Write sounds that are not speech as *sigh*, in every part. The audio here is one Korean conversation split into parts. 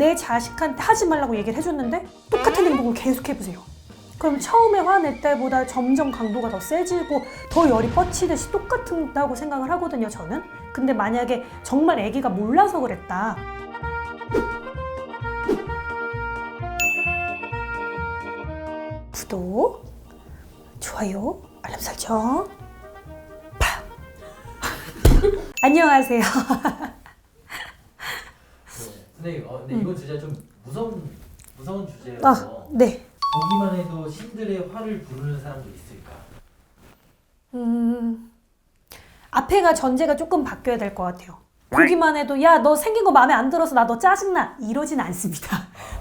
내 자식한테 하지 말라고 얘기를 해줬는데 똑같은 행동을 계속 해보세요. 그럼 처음에 화낼 때보다 점점 강도가 더 세지고 더 열이 뻗치듯이 똑같다고 생각을 하거든요, 저는. 근데 만약에 정말 아기가 몰라서 그랬다. 구독, 좋아요, 알람 설정. 팍. *laughs* 안녕하세요. *laughs* 네. 선생님, 어, 근데 이거 진짜 좀 무서운 무서운 주제라서 아, 네. 보기만 해도 신들의 화를 부르는 사람도 있을까? 음, 앞에가 전제가 조금 바뀌어야 될 것 같아요. 보기만 해도 야 너 생긴 거 마음에 안 들어서 나 너 짜증나 이러진 않습니다.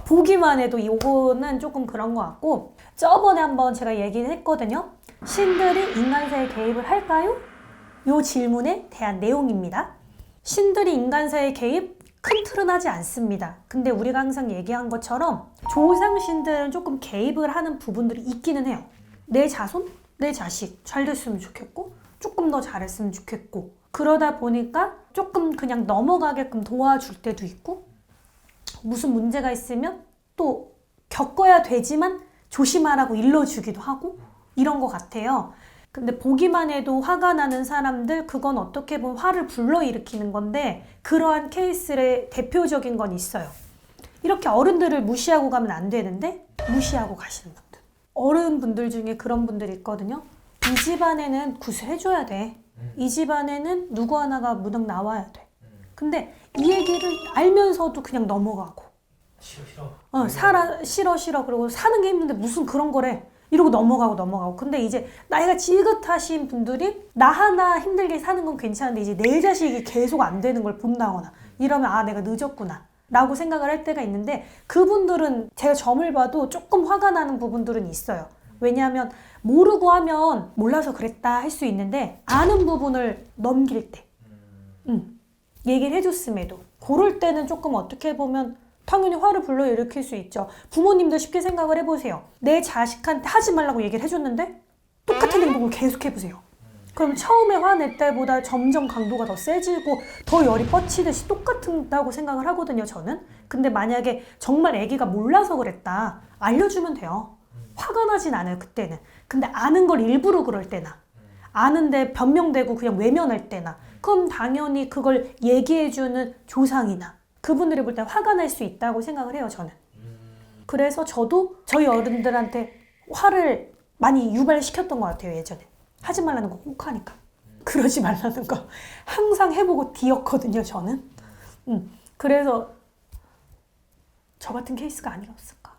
보기만 해도 요거는 조금 그런 것 같고 저번에 한번 제가 얘기를 했거든요. 신들이 인간사에 개입을 할까요? 요 질문에 대한 내용입니다. 신들이 인간사에 개입 큰 틀은 하지 않습니다. 근데 우리가 항상 얘기한 것처럼 조상신들은 조금 개입을 하는 부분들이 있기는 해요. 내 자손, 내 자식 잘 됐으면 좋겠고 조금 더 잘했으면 좋겠고 그러다 보니까 조금 그냥 넘어가게끔 도와줄 때도 있고 무슨 문제가 있으면 또 겪어야 되지만 조심하라고 일러주기도 하고 이런 것 같아요. 근데 보기만 해도 화가 나는 사람들 그건 어떻게 보면 화를 불러일으키는 건데 그러한 케이스의 대표적인 건 있어요. 이렇게 어른들을 무시하고 가면 안 되는데 무시하고 가시는 분들. 어른분들 중에 그런 분들이 있거든요. 이 집안에는 구슬해줘야 돼. 이 집안에는 누구 하나가 무당 나와야 돼. 근데 이 얘기를 알면서도 그냥 넘어가고. 싫어 싫어. 어, 살아, 싫어, 싫어. 그리고 사는 게 힘든데 무슨 그런 거래. 이러고 넘어가고 넘어가고. 근데 이제 나이가 지긋하신 분들이 나 하나 힘들게 사는 건 괜찮은데 이제 내 자식이 계속 안 되는 걸 본다거나 이러면 아, 내가 늦었구나. 라고 생각을 할 때가 있는데 그분들은 제가 점을 봐도 조금 화가 나는 부분들은 있어요. 왜냐하면 모르고 하면 몰라서 그랬다 할 수 있는데 아는 부분을 넘길 때 음, 얘기를 해줬음에도 그럴 때는 조금 어떻게 보면 당연히 화를 불러일으킬 수 있죠. 부모님도 쉽게 생각을 해보세요. 내 자식한테 하지 말라고 얘기를 해줬는데 똑같은 행동을 계속 해보세요. 그럼 처음에 화낼 때보다 점점 강도가 더 세지고 더 열이 뻗치듯이 똑같다고 생각을 하거든요, 저는. 근데 만약에 정말 아기가 몰라서 그랬다. 알려주면 돼요. 화가 나진 않아요, 그때는. 근데 아는 걸 일부러 그럴 때나 아는데 변명되고 그냥 외면할 때나 그럼 당연히 그걸 얘기해주는 조상이나 그분들이 볼 때 화가 날 수 있다고 생각을 해요, 저는. 그래서 저도 저희 어른들한테 화를 많이 유발시켰던 것 같아요, 예전에. 하지 말라는 거 꼭 하니까. 그러지 말라는 거 항상 해보고 뒤었거든요, 저는. 음, 그래서 저 같은 케이스가 아니었을까.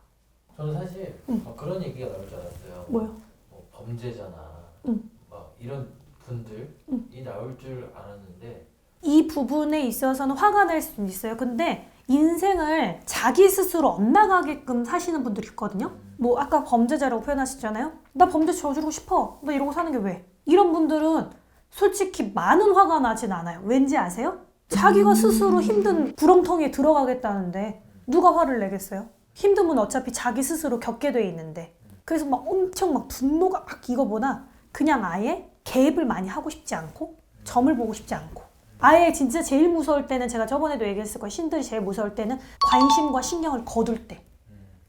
저는 사실 응. 막 그런 얘기가 나올 줄 알았어요. 뭐요? 뭐 범죄자나 응. 막 이런 분들이 나올 줄 알았는데 이 부분에 있어서는 화가 날 수는 있어요. 근데 인생을 자기 스스로 엇나가게끔 사시는 분들이 있거든요. 뭐 아까 범죄자라고 표현하셨잖아요. 나 범죄 저지르고 싶어. 나 이러고 사는 게 왜? 이런 분들은 솔직히 많은 화가 나진 않아요. 왠지 아세요? 자기가 스스로 힘든 구렁텅이에 들어가겠다는데 누가 화를 내겠어요? 힘듦은 어차피 자기 스스로 겪게 돼 있는데 그래서 막 엄청 막 분노가 막 이거보다 그냥 아예 개입을 많이 하고 싶지 않고 점을 보고 싶지 않고 아예 진짜 제일 무서울 때는 제가 저번에도 얘기했을 거예요. 신들이 제일 무서울 때는 관심과 신경을 거둘 때.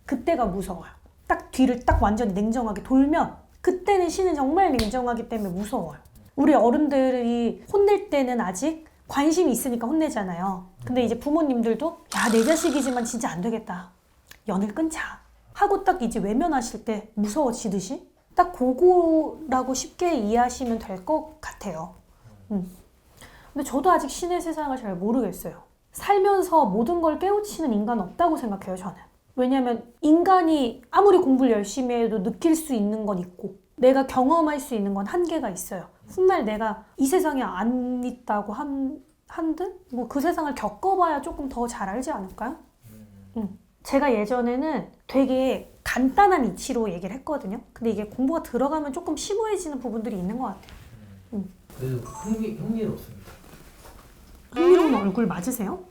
그때가 무서워요. 딱 뒤를 딱 완전히 냉정하게 돌면 그때는 신은 정말 냉정하기 때문에 무서워요. 우리 어른들이 혼낼 때는 아직 관심이 있으니까 혼내잖아요. 근데 이제 부모님들도 야, 내 자식이지만 진짜 안 되겠다. 연을 끊자. 하고 딱 이제 외면하실 때 무서워지듯이 딱 그거라고 쉽게 이해하시면 될 것 같아요. 음. 근데 저도 아직 신의 세상을 잘 모르겠어요. 살면서 모든 걸 깨우치는 인간 없다고 생각해요, 저는. 왜냐면 인간이 아무리 공부를 열심히 해도 느낄 수 있는 건 있고 내가 경험할 수 있는 건 한계가 있어요. 훗날 내가 이 세상에 안 있다고 한, 한들 뭐 그 세상을 겪어봐야 조금 더 잘 알지 않을까요? 음. 제가 예전에는 되게 간단한 이치로 얘기를 했거든요. 근데 이게 공부가 들어가면 조금 심오해지는 부분들이 있는 것 같아요. 그 흥미 흥미롭습니다. 얼굴 맞으세요?